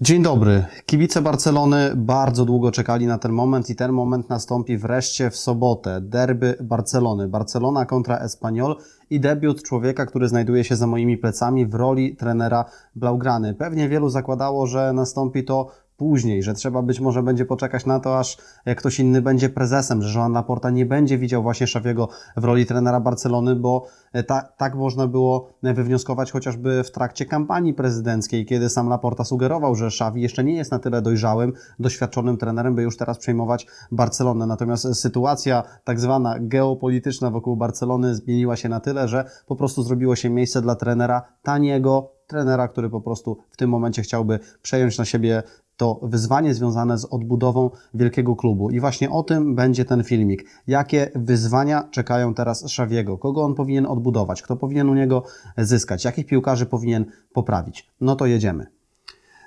Dzień dobry. Kibice Barcelony bardzo długo czekali na ten moment i ten moment nastąpi wreszcie w sobotę. Derby Barcelony. Barcelona kontra Espanyol i debiut człowieka, który znajduje się za moimi plecami w roli trenera Blaugrany. Pewnie wielu zakładało, że nastąpi to później, że trzeba być może będzie poczekać na to, aż ktoś inny będzie prezesem, że Joan Laporta nie będzie widział właśnie Szawiego w roli trenera Barcelony, bo ta, tak można było wywnioskować chociażby w trakcie kampanii prezydenckiej, kiedy sam Laporta sugerował, że Szawi jeszcze nie jest na tyle dojrzałym, doświadczonym trenerem, by już teraz przejmować Barcelonę. Natomiast sytuacja tak zwana geopolityczna wokół Barcelony zmieniła się na tyle, że po prostu zrobiło się miejsce dla trenera taniego, trenera, który po prostu w tym momencie chciałby przejąć na siebie to wyzwanie związane z odbudową wielkiego klubu. I właśnie o tym będzie ten filmik. Jakie wyzwania czekają teraz Szawiego? Kogo on powinien odbudować? Kto powinien u niego zyskać? Jakich piłkarzy powinien poprawić? No to jedziemy.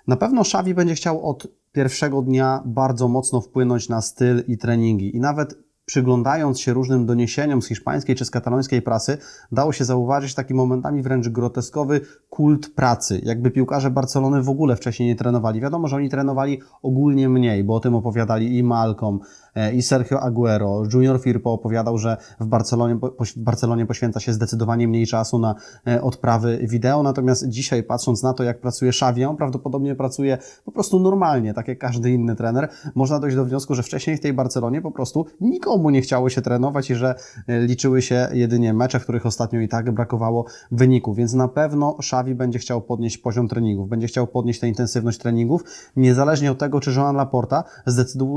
Na pewno Szawi będzie chciał od pierwszego dnia bardzo mocno wpłynąć na styl i treningi. I nawet przyglądając się różnym doniesieniom z hiszpańskiej czy z katalońskiej prasy, dało się zauważyć taki momentami wręcz groteskowy kult pracy. Jakby piłkarze Barcelony w ogóle wcześniej nie trenowali. Wiadomo, że oni trenowali ogólnie mniej, bo o tym opowiadali i Malcolm, e, i Sergio Aguero. Junior Firpo opowiadał, że w Barcelonie, w Barcelonie poświęca się zdecydowanie mniej czasu na e, odprawy wideo, natomiast dzisiaj patrząc na to, jak pracuje Xavi, on prawdopodobnie pracuje po prostu normalnie, tak jak każdy inny trener, można dojść do wniosku, że wcześniej w tej Barcelonie po prostu nikomu nie chciało się trenować i że e, liczyły się jedynie mecze, w których ostatnio i tak brakowało wyników, więc na pewno Xavi będzie chciał podnieść poziom treningów, będzie chciał podnieść tę intensywność treningów, niezależnie od tego, czy Joan Laporta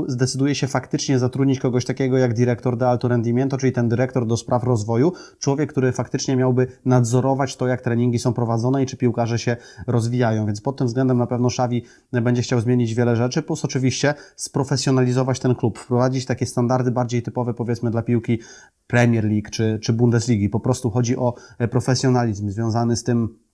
zdecyduje się faktycznie zatrudnić kogoś takiego jak dyrektor de alto rendimiento, czyli ten dyrektor do spraw rozwoju, człowiek, który faktycznie miałby nadzorować to, jak treningi są prowadzone i czy piłkarze się rozwijają, więc pod tym względem na pewno Xavi będzie chciał zmienić wiele rzeczy, plus oczywiście sprofesjonalizować ten klub, wprowadzić takie standardy bardziej typowe powiedzmy dla piłki Premier League czy, czy Bundesligi. Po prostu chodzi o profesjonalizm związany z tym,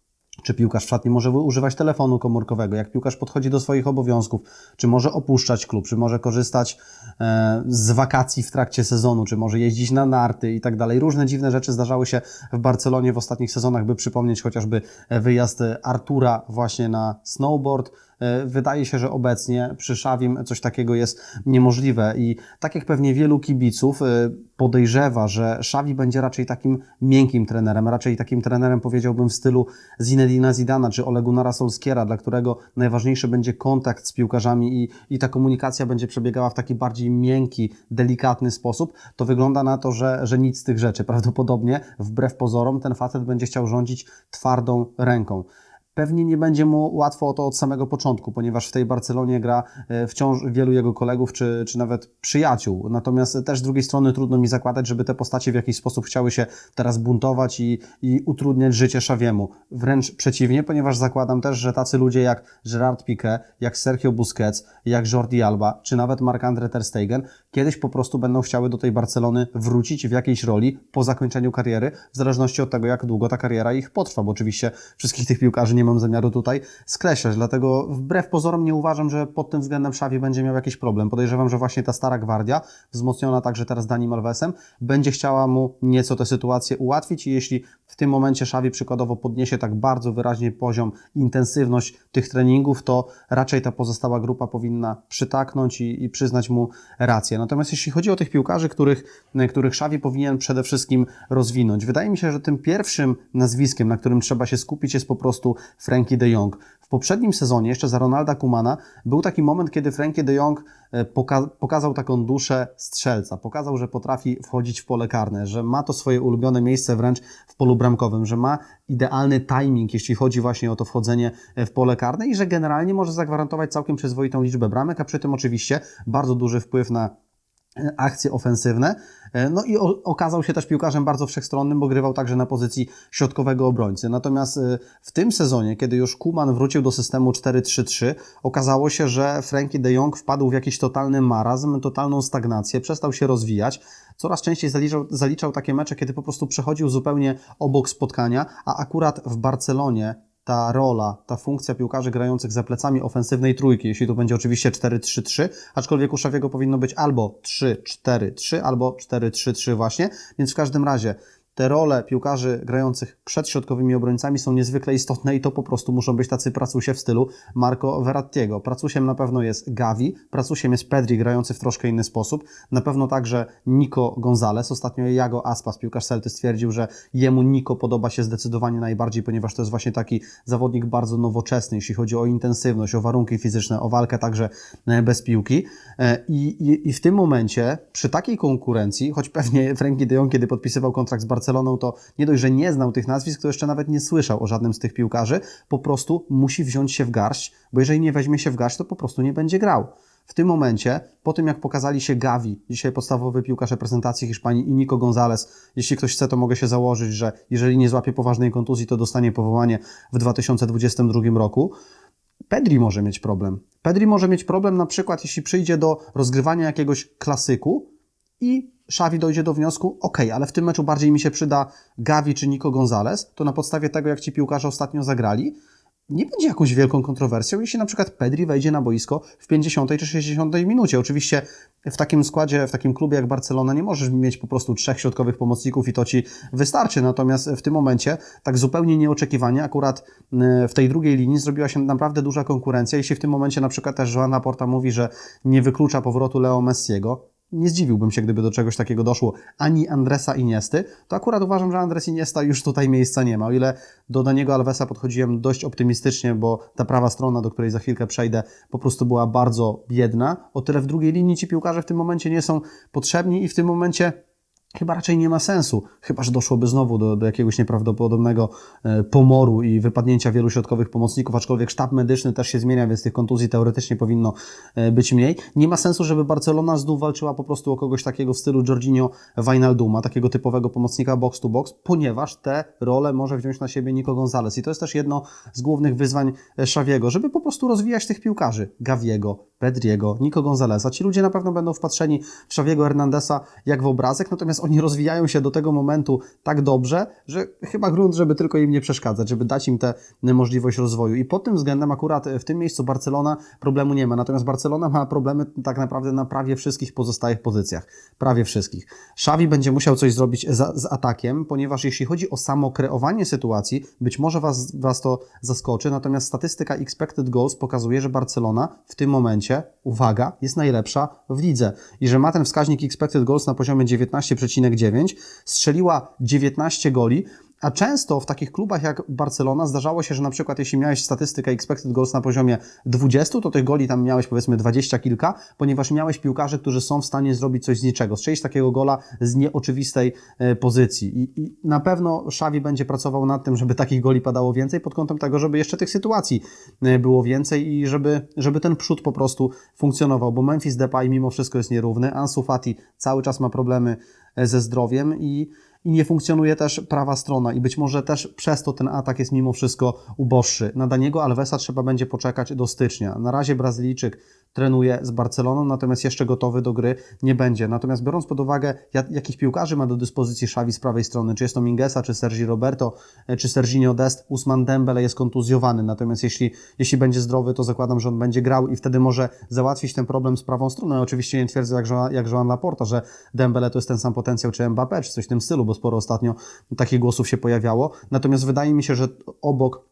czy piłkarz w szatni może używać telefonu komórkowego, jak piłkarz podchodzi do swoich obowiązków, czy może opuszczać klub, czy może korzystać e, z wakacji w trakcie sezonu, czy może jeździć na narty i tak dalej. Różne dziwne rzeczy zdarzały się w Barcelonie w ostatnich sezonach, by przypomnieć chociażby wyjazd Artura właśnie na snowboard, E, wydaje się, że obecnie przy Szawim coś takiego jest niemożliwe i tak jak pewnie wielu kibiców e, podejrzewa, że Szawi będzie raczej takim miękkim trenerem, raczej takim trenerem powiedziałbym w stylu Zinedina Zidana czy Olegunara Solskiera, dla którego najważniejszy będzie kontakt z piłkarzami i, i ta komunikacja będzie przebiegała w taki bardziej miękki, delikatny sposób, to wygląda na to, że, że nic z tych rzeczy. Prawdopodobnie, wbrew pozorom, ten facet będzie chciał rządzić twardą ręką. Pewnie nie będzie mu łatwo o to od samego początku, ponieważ w tej Barcelonie gra e, wciąż wielu jego kolegów czy, czy nawet przyjaciół. Natomiast też z drugiej strony trudno mi zakładać, żeby te postacie w jakiś sposób chciały się teraz buntować i, i utrudniać życie Szawiemu. Wręcz przeciwnie, ponieważ zakładam też, że tacy ludzie jak Gerard Piqué, jak Sergio Busquets, jak Jordi Alba, czy nawet Marc-André Ter Stegen, kiedyś po prostu będą chciały do tej Barcelony wrócić w jakiejś roli po zakończeniu kariery, w zależności od tego, jak długo ta kariera ich potrwa, bo oczywiście wszystkich tych piłkarzy nie nie mam zamiaru tutaj skreślać, dlatego wbrew pozorom nie uważam, że pod tym względem Szawi będzie miał jakiś problem. Podejrzewam, że właśnie ta stara gwardia, wzmocniona także teraz Dani Malvesem, będzie chciała mu nieco tę sytuację ułatwić i jeśli w tym momencie Szawi przykładowo podniesie tak bardzo wyraźnie poziom, intensywność tych treningów, to raczej ta pozostała grupa powinna przytaknąć i, i przyznać mu rację. Natomiast jeśli chodzi o tych piłkarzy, których, których Szawi powinien przede wszystkim rozwinąć, wydaje mi się, że tym pierwszym nazwiskiem, na którym trzeba się skupić jest po prostu Frankie de Jong. W poprzednim sezonie, jeszcze za Ronalda Kumana, był taki moment, kiedy Frankie de Jong e, poka pokazał taką duszę strzelca. Pokazał, że potrafi wchodzić w pole karne, że ma to swoje ulubione miejsce wręcz w polu bramkowym, że ma idealny timing, jeśli chodzi właśnie o to wchodzenie e, w pole karne i że generalnie może zagwarantować całkiem przyzwoitą liczbę bramek, a przy tym oczywiście bardzo duży wpływ na akcje ofensywne. E, no i okazał się też piłkarzem bardzo wszechstronnym, bo grywał także na pozycji środkowego obrońcy. Natomiast e, w tym sezonie, kiedy już Kuman wrócił do systemu 4-3-3, okazało się, że Frankie de Jong wpadł w jakiś totalny marazm, totalną stagnację, przestał się rozwijać. Coraz częściej zaliczał, zaliczał takie mecze, kiedy po prostu przechodził zupełnie obok spotkania, a akurat w Barcelonie ta rola, ta funkcja piłkarzy grających za plecami ofensywnej trójki, jeśli tu będzie oczywiście 4-3-3, aczkolwiek u Szawiego powinno być albo 3-4-3, albo 4-3-3 właśnie, więc w każdym razie te role piłkarzy grających przed środkowymi obrońcami są niezwykle istotne i to po prostu muszą być tacy pracusie w stylu Marco Verrattiego. Pracusiem na pewno jest Gavi, pracusiem jest Pedri grający w troszkę inny sposób, na pewno także Nico Gonzalez. Ostatnio Jago Aspas, piłkarz Celty, stwierdził, że jemu Nico podoba się zdecydowanie najbardziej, ponieważ to jest właśnie taki zawodnik bardzo nowoczesny, jeśli chodzi o intensywność, o warunki fizyczne, o walkę także e, bez piłki. E, I, i, i w tym momencie, przy takiej konkurencji, choć pewnie Frenkie de Jong, kiedy podpisywał kontrakt z Barceloną, to nie dość, że nie znał tych nazwisk, to jeszcze nawet nie słyszał o żadnym z tych piłkarzy, po prostu musi wziąć się w garść, bo jeżeli nie weźmie się w garść, to po prostu nie będzie grał. W tym momencie, po tym jak pokazali się Gavi, dzisiaj podstawowy piłkarz reprezentacji Hiszpanii i Nico Gonzalez, jeśli ktoś chce, to mogę się założyć, że jeżeli nie złapie poważnej kontuzji, to dostanie powołanie w 2022 roku. Pedri może mieć problem. Pedri może mieć problem na przykład, jeśli przyjdzie do rozgrywania jakiegoś klasyku i Xavi dojdzie do wniosku, ok, ale w tym meczu bardziej mi się przyda Gavi czy Nico Gonzalez, to na podstawie tego, jak ci piłkarze ostatnio zagrali, nie będzie jakąś wielką kontrowersją, jeśli na przykład Pedri wejdzie na boisko w 50 czy 60 minucie. Oczywiście w takim składzie, w takim klubie jak Barcelona nie możesz mieć po prostu trzech środkowych pomocników i to ci wystarczy. Natomiast w tym momencie, tak zupełnie nieoczekiwanie, akurat e, w tej drugiej linii zrobiła się naprawdę duża konkurencja. Jeśli w tym momencie na przykład też Joana Porta mówi, że nie wyklucza powrotu Leo Messiego, nie zdziwiłbym się, gdyby do czegoś takiego doszło, ani Andresa Iniesty, to akurat uważam, że Andres Iniesta już tutaj miejsca nie ma. O ile do Daniego Alvesa podchodziłem dość optymistycznie, bo ta prawa strona, do której za chwilkę przejdę, po prostu była bardzo biedna, o tyle w drugiej linii ci piłkarze w tym momencie nie są potrzebni i w tym momencie chyba raczej nie ma sensu, chyba że doszłoby znowu do, do jakiegoś nieprawdopodobnego e, pomoru i wypadnięcia wielu środkowych pomocników, aczkolwiek sztab medyczny też się zmienia, więc tych kontuzji teoretycznie powinno e, być mniej. Nie ma sensu, żeby Barcelona znów walczyła po prostu o kogoś takiego w stylu Jorginho Wijnalduma, takiego typowego pomocnika box to box, ponieważ te role może wziąć na siebie Nico Gonzalez i to jest też jedno z głównych wyzwań e, Szawiego, żeby po prostu rozwijać tych piłkarzy, Gaviego, Pedriego, Nico Gonzaleza. Ci ludzie na pewno będą wpatrzeni w Szawiego Hernandesa jak w obrazek, natomiast oni rozwijają się do tego momentu tak dobrze, że chyba grunt, żeby tylko im nie przeszkadzać, żeby dać im tę możliwość rozwoju. I pod tym względem akurat w tym miejscu Barcelona problemu nie ma. Natomiast Barcelona ma problemy tak naprawdę na prawie wszystkich pozostałych pozycjach. Prawie wszystkich. Xavi będzie musiał coś zrobić z atakiem, ponieważ jeśli chodzi o samo kreowanie sytuacji, być może was, was to zaskoczy, natomiast statystyka expected goals pokazuje, że Barcelona w tym momencie, uwaga, jest najlepsza w lidze. I że ma ten wskaźnik expected goals na poziomie 19,9, strzeliła 19 goli, a często w takich klubach jak Barcelona zdarzało się, że na przykład jeśli miałeś statystykę expected goals na poziomie 20, to tych goli tam miałeś powiedzmy 20 kilka, ponieważ miałeś piłkarzy, którzy są w stanie zrobić coś z niczego, strzelić takiego gola z nieoczywistej e, pozycji. I, I na pewno Xavi będzie pracował nad tym, żeby takich goli padało więcej pod kątem tego, żeby jeszcze tych sytuacji e, było więcej i żeby, żeby ten przód po prostu funkcjonował, bo Memphis Depay mimo wszystko jest nierówny, Ansu Fati cały czas ma problemy e, ze zdrowiem i i nie funkcjonuje też prawa strona i być może też przez to ten atak jest mimo wszystko uboższy. Na Daniego Alvesa trzeba będzie poczekać do stycznia. Na razie Brazylijczyk trenuje z Barceloną, natomiast jeszcze gotowy do gry nie będzie. Natomiast biorąc pod uwagę, jakich piłkarzy ma do dyspozycji Xavi z prawej strony, czy jest to Mingesa, czy Sergi Roberto, e, czy Serginho Dest, Usman Dembele jest kontuzjowany, natomiast jeśli, jeśli będzie zdrowy, to zakładam, że on będzie grał i wtedy może załatwić ten problem z prawą stroną. Ja oczywiście nie twierdzę jak, Joan, jak Laporta, że Dembele to jest ten sam potencjał, czy Mbappé, czy coś w tym stylu, bo sporo ostatnio takich głosów się pojawiało. Natomiast wydaje mi się, że obok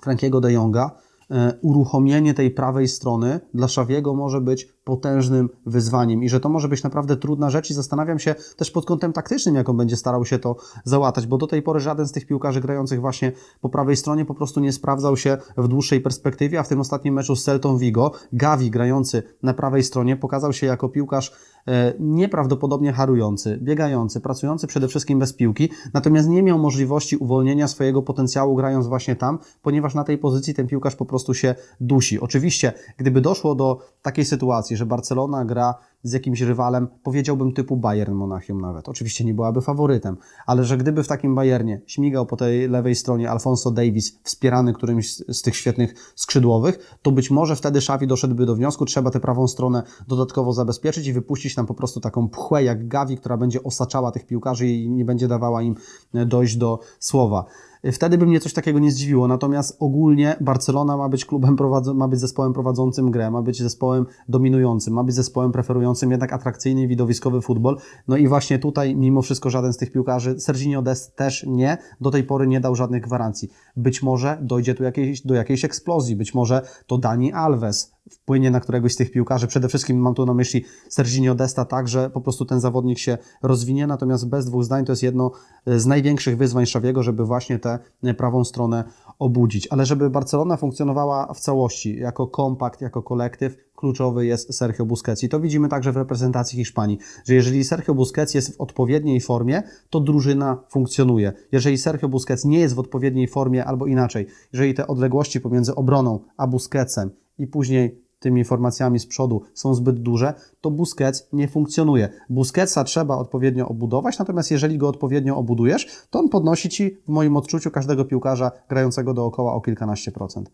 Frankiego de Jonga e, uruchomienie tej prawej strony dla Szawiego może być potężnym wyzwaniem i że to może być naprawdę trudna rzecz i zastanawiam się też pod kątem taktycznym, jak on będzie starał się to załatać, bo do tej pory żaden z tych piłkarzy grających właśnie po prawej stronie po prostu nie sprawdzał się w dłuższej perspektywie, a w tym ostatnim meczu z Celtą Vigo Gavi grający na prawej stronie pokazał się jako piłkarz e, nieprawdopodobnie harujący, biegający, pracujący przede wszystkim bez piłki, natomiast nie miał możliwości uwolnienia swojego potencjału grając właśnie tam, ponieważ na tej pozycji ten piłkarz po prostu się dusi. Oczywiście, gdyby doszło do takiej sytuacji, że Barcelona gra z jakimś rywalem, powiedziałbym typu Bayern Monachium nawet. Oczywiście nie byłaby faworytem, ale że gdyby w takim Bayernie śmigał po tej lewej stronie Alfonso Davis, wspierany którymś z tych świetnych skrzydłowych, to być może wtedy Xavi doszedłby do wniosku, trzeba tę prawą stronę dodatkowo zabezpieczyć i wypuścić tam po prostu taką pchłę jak Gavi, która będzie osaczała tych piłkarzy i nie będzie dawała im dojść do słowa. Wtedy by mnie coś takiego nie zdziwiło. Natomiast ogólnie Barcelona ma być klubem, ma być zespołem prowadzącym grę, ma być zespołem dominującym, ma być zespołem preferującym jednak atrakcyjny i widowiskowy futbol. No i właśnie tutaj mimo wszystko żaden z tych piłkarzy, Serginio Dest też nie, do tej pory nie dał żadnych gwarancji. Być może dojdzie tu jakiejś, do jakiejś eksplozji, być może to Dani Alves wpłynie na któregoś z tych piłkarzy. Przede wszystkim mam tu na myśli Serginio Desta tak, że po prostu ten zawodnik się rozwinie, natomiast bez dwóch zdań to jest jedno z największych wyzwań Szawiego, żeby właśnie tę prawą stronę obudzić. Ale żeby Barcelona funkcjonowała w całości, jako kompakt, jako kolektyw, kluczowy jest Sergio Busquets. I to widzimy także w reprezentacji Hiszpanii, że jeżeli Sergio Busquets jest w odpowiedniej formie, to drużyna funkcjonuje. Jeżeli Sergio Busquets nie jest w odpowiedniej formie, albo inaczej, jeżeli te odległości pomiędzy obroną a Busquetsem i później tymi formacjami z przodu są zbyt duże, to Busquets nie funkcjonuje. Busquetsa trzeba odpowiednio obudować, natomiast jeżeli go odpowiednio obudujesz, to on podnosi Ci, w moim odczuciu, każdego piłkarza grającego dookoła o kilkanaście procent.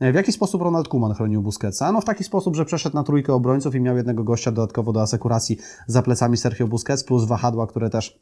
W jaki sposób Ronald Koeman chronił Busquetsa? No w taki sposób, że przeszedł na trójkę obrońców i miał jednego gościa dodatkowo do asekuracji za plecami Sergio Busquets, plus wahadła, które też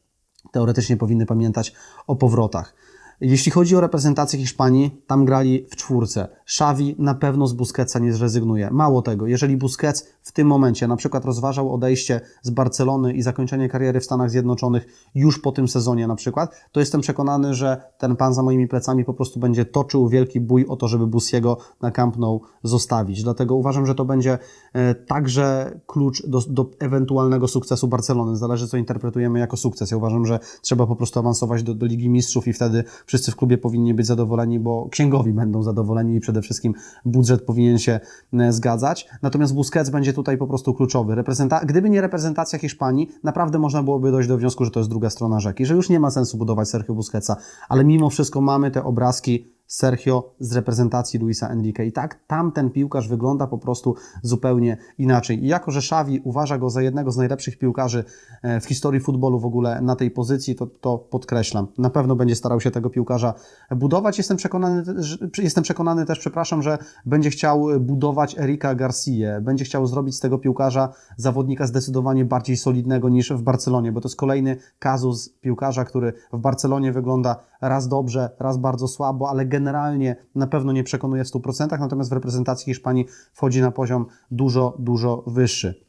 teoretycznie powinny pamiętać o powrotach. Jeśli chodzi o reprezentację Hiszpanii, tam grali w czwórce. Xavi na pewno z Busquetsa nie zrezygnuje. Mało tego, jeżeli Busquets w tym momencie na przykład rozważał odejście z Barcelony i zakończenie kariery w Stanach Zjednoczonych już po tym sezonie na przykład, to jestem przekonany, że ten pan za moimi plecami po prostu będzie toczył wielki bój o to, żeby Busiego na Camp Nou zostawić. Dlatego uważam, że to będzie e, także klucz do, do ewentualnego sukcesu Barcelony. Zależy, co interpretujemy jako sukces. Ja uważam, że trzeba po prostu awansować do, do Ligi Mistrzów i wtedy wszyscy w klubie powinni być zadowoleni, bo księgowi będą zadowoleni i przede wszystkim budżet powinien się e, zgadzać. Natomiast Busquets będzie tutaj po prostu kluczowy. Reprezenta- Gdyby nie reprezentacja Hiszpanii, naprawdę można byłoby dojść do wniosku, że to jest druga strona rzeki, że już nie ma sensu budować Sergio Busquetsa, ale mimo wszystko mamy te obrazki Sergio z reprezentacji Luisa Enrique. I tak tamten piłkarz wygląda po prostu zupełnie inaczej. I jako, że Xavi uważa go za jednego z najlepszych piłkarzy e, w historii futbolu w ogóle na tej pozycji, to, to podkreślam. Na pewno będzie starał się tego piłkarza budować. Jestem przekonany, jestem przekonany też, przepraszam, że będzie chciał budować Erika Garcia. Będzie chciał zrobić z tego piłkarza zawodnika zdecydowanie bardziej solidnego niż w Barcelonie, bo to jest kolejny kazus piłkarza, który w Barcelonie wygląda raz dobrze, raz bardzo słabo, ale generalnie na pewno nie przekonuje w 100%, natomiast w reprezentacji Hiszpanii wchodzi na poziom dużo, dużo wyższy.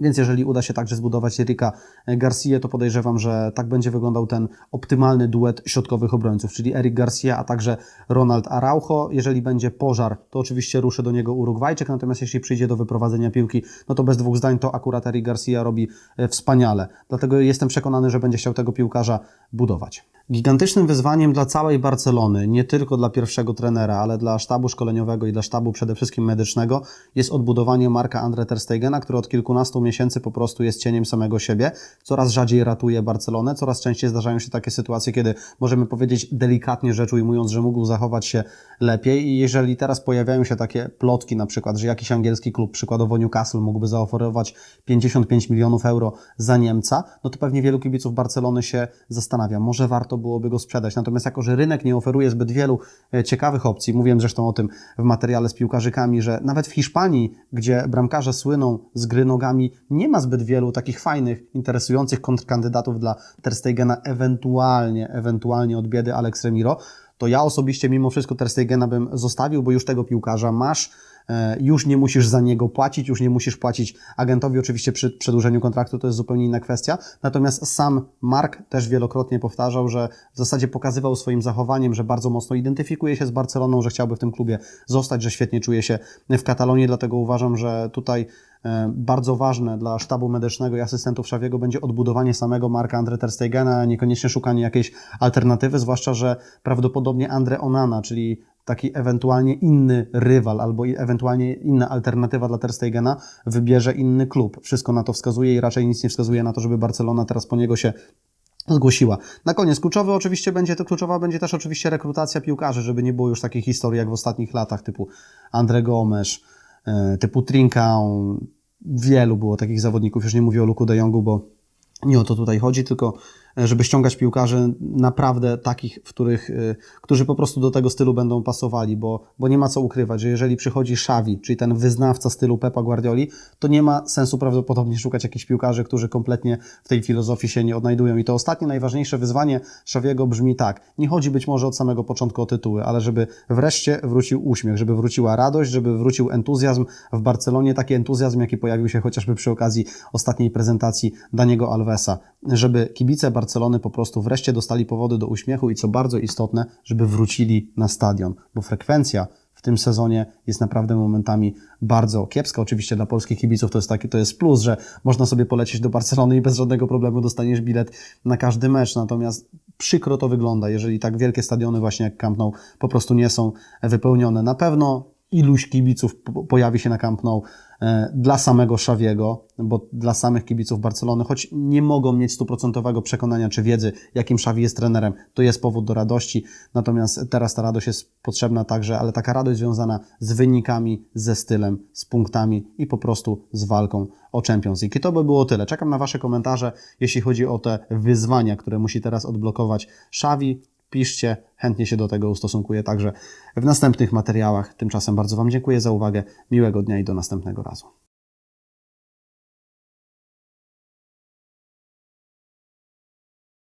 Więc jeżeli uda się także zbudować Erika Garcia, to podejrzewam, że tak będzie wyglądał ten optymalny duet środkowych obrońców, czyli Erik Garcia, a także Ronald Araujo. Jeżeli będzie pożar, to oczywiście ruszy do niego Urugwajczyk, natomiast jeśli przyjdzie do wyprowadzenia piłki, no to bez dwóch zdań to akurat Erik Garcia robi e, wspaniale. Dlatego jestem przekonany, że będzie chciał tego piłkarza budować. Gigantycznym wyzwaniem dla całej Barcelony, nie tylko dla pierwszego trenera, ale dla sztabu szkoleniowego i dla sztabu przede wszystkim medycznego, jest odbudowanie Marka Andre Ter Stegena, który od kilkunastu miesięcy po prostu jest cieniem samego siebie. Coraz rzadziej ratuje Barcelonę, coraz częściej zdarzają się takie sytuacje, kiedy możemy powiedzieć delikatnie rzecz ujmując, że mógł zachować się lepiej i jeżeli teraz pojawiają się takie plotki na przykład, że jakiś angielski klub, przykładowo Newcastle, mógłby zaoferować 55 milionów euro za Niemca, no to pewnie wielu kibiców Barcelony się zastanawia, może warto byłoby go sprzedać. Natomiast jako, że rynek nie oferuje zbyt wielu e, ciekawych opcji, mówiłem zresztą o tym w materiale z piłkarzykami, że nawet w Hiszpanii, gdzie bramkarze słyną z gry nogami, nie ma zbyt wielu takich fajnych, interesujących kontrkandydatów dla Ter Stegena, ewentualnie, ewentualnie od biedy Alex Remiro, to ja osobiście mimo wszystko Ter Stegena bym zostawił, bo już tego piłkarza masz, e, już nie musisz za niego płacić, już nie musisz płacić agentowi, oczywiście przy przedłużeniu kontraktu to jest zupełnie inna kwestia, natomiast sam Mark też wielokrotnie powtarzał, że w zasadzie pokazywał swoim zachowaniem, że bardzo mocno identyfikuje się z Barceloną, że chciałby w tym klubie zostać, że świetnie czuje się w Katalonii, dlatego uważam, że tutaj bardzo ważne dla sztabu medycznego i asystentów Szawiego będzie odbudowanie samego Marka Andre Ter Stegena, a niekoniecznie szukanie jakiejś alternatywy, zwłaszcza, że prawdopodobnie Andre Onana, czyli taki ewentualnie inny rywal albo ewentualnie inna alternatywa dla Ter Stegena wybierze inny klub. Wszystko na to wskazuje i raczej nic nie wskazuje na to, żeby Barcelona teraz po niego się zgłosiła. Na koniec, kluczowy oczywiście będzie, to kluczowa będzie też oczywiście rekrutacja piłkarzy, żeby nie było już takich historii jak w ostatnich latach, typu Andre Gomes, e, typu Trincão. Wielu było takich zawodników, już nie mówię o Luku de Jongu, bo nie o to tutaj chodzi, tylko e, żeby ściągać piłkarzy naprawdę takich, w których, y, którzy po prostu do tego stylu będą pasowali, bo, bo nie ma co ukrywać, że jeżeli przychodzi Xavi, czyli ten wyznawca stylu Pepa Guardioli, to nie ma sensu prawdopodobnie szukać jakichś piłkarzy, którzy kompletnie w tej filozofii się nie odnajdują. I to ostatnie, najważniejsze wyzwanie Xaviego brzmi tak. Nie chodzi być może od samego początku o tytuły, ale żeby wreszcie wrócił uśmiech, żeby wróciła radość, żeby wrócił entuzjazm w Barcelonie, taki entuzjazm, jaki pojawił się chociażby przy okazji ostatniej prezentacji Daniego Alvesa, żeby kibice Barcelony po prostu wreszcie dostali powody do uśmiechu i co bardzo istotne, żeby wrócili na stadion, bo frekwencja w tym sezonie jest naprawdę momentami bardzo kiepska. Oczywiście dla polskich kibiców to jest taki, to jest plus, że można sobie polecieć do Barcelony i bez żadnego problemu dostaniesz bilet na każdy mecz. Natomiast przykro to wygląda, jeżeli tak wielkie stadiony właśnie jak Camp Nou po prostu nie są wypełnione. Na pewno iluś kibiców po- pojawi się na Camp Nou dla samego Xaviego, bo dla samych kibiców Barcelony, choć nie mogą mieć stuprocentowego przekonania czy wiedzy, jakim Xavi jest trenerem, to jest powód do radości. Natomiast teraz ta radość jest potrzebna także, ale taka radość związana z wynikami, ze stylem, z punktami i po prostu z walką o Champions League. I to by było tyle. Czekam na Wasze komentarze, jeśli chodzi o te wyzwania, które musi teraz odblokować Xavi. Piszcie, chętnie się do tego ustosunkuję także w następnych materiałach. Tymczasem bardzo Wam dziękuję za uwagę, miłego dnia i do następnego razu.